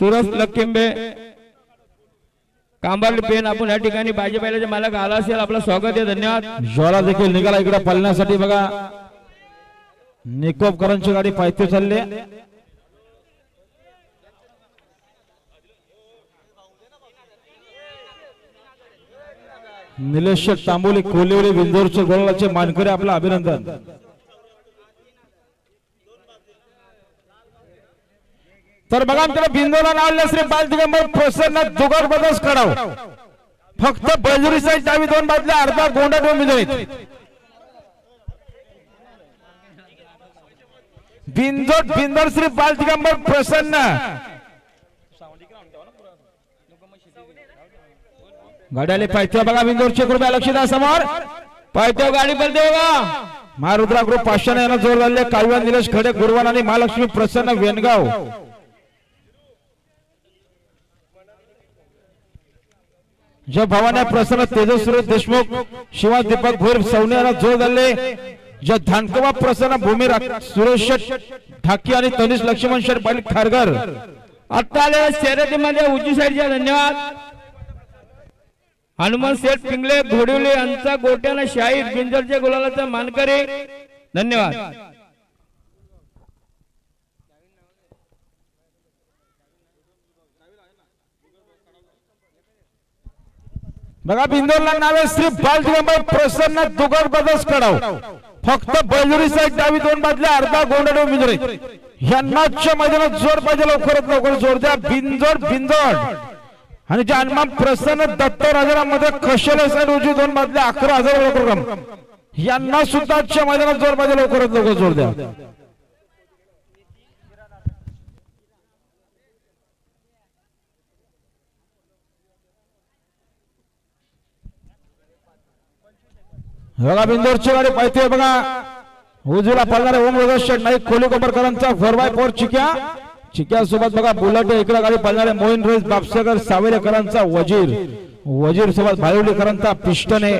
Suraj लक्किंबे कांबारली pen आपण या ठिकाणी भाजीपाल्याचे मालक आला असेल आपलं स्वागत आहे धन्यवाद. ज्वाला देखील निघाला इकडे पळण्यासाठी बघा. निकोपकरांची गाडी पायथ्या चालली. निलेश तांबोली कोलिवली विंदोरचे गोलाचे मानकरी आपलं अभिनंदन. तर बघा त्याला बिंदूला लावले श्री बाल दिगंबर प्रसन्न जुगार बदस कडाव. फक्त बजुरी साईड डावी दोन बाजूला अर्धा गोंडा दोन मिळत बिंदोट बिंदर श्री बाल दिगंबर प्रसन्न. गाड्याले पायथ्या बघा बिंदोरचे कृपया लक्ष द्या समोर. पायथ्यावर गाडी पडते बघा महारुद्रा ग्रुप पाचशे यांना जोर लागले कालवा निलेश खडे गुरुवान आणि महालक्ष्मी प्रसन्न वेणगाव जय भवानी प्रसन्न तेजस्वी देशमुख शिवा दीपक भोर सवणे जोर झाले ज्या धानकवा प्रसन्न भूमी सुरेश ठाकी आणि तनिष लक्ष्मण शेठ पाटील खारगर आता शर्यतीमध्ये उजी साईडच्या धन्यवाद. हनुमान शेठ पिंगले घोडिवले यांचा गोट्यानं शाहीर बिंजरच्या गुलालाचा मानकरी. धन्यवाद. बघा बिंदोरला नावे श्री बाल दिगंबर प्रसन्न दुगर बदस कडाव. फक्त बैजुरी साईड डावी दोन बाजल्या अर्धा गोंडडो मिजरे यांनाच्या मैदानात जोर पाहिजे लवकरात लवकर जोर द्या. बिंजोड बिंजोड आणि जे प्रसन्न दत्त राजारामध्ये कशले साईड उजी दोन बाजल्या अकरा हजार लवकर यांना सुद्धा मैदानात जोर पाहिजे लवकरात लवकर जोर द्या. बघा बिंदोरची गाडी पाहिजे बघा. उजूला पळणारे ओम शेठ नाईक खोली कोपरकरांचा फोर बाय फोर चिक्या. चिक्या सोबत बघा बुलट इकडे गाडी पळणारे मोहिन रेस बापसेकर सावेरेकरांचा वजीर. वजीर सोबत भायवलीकरांचा पिष्टने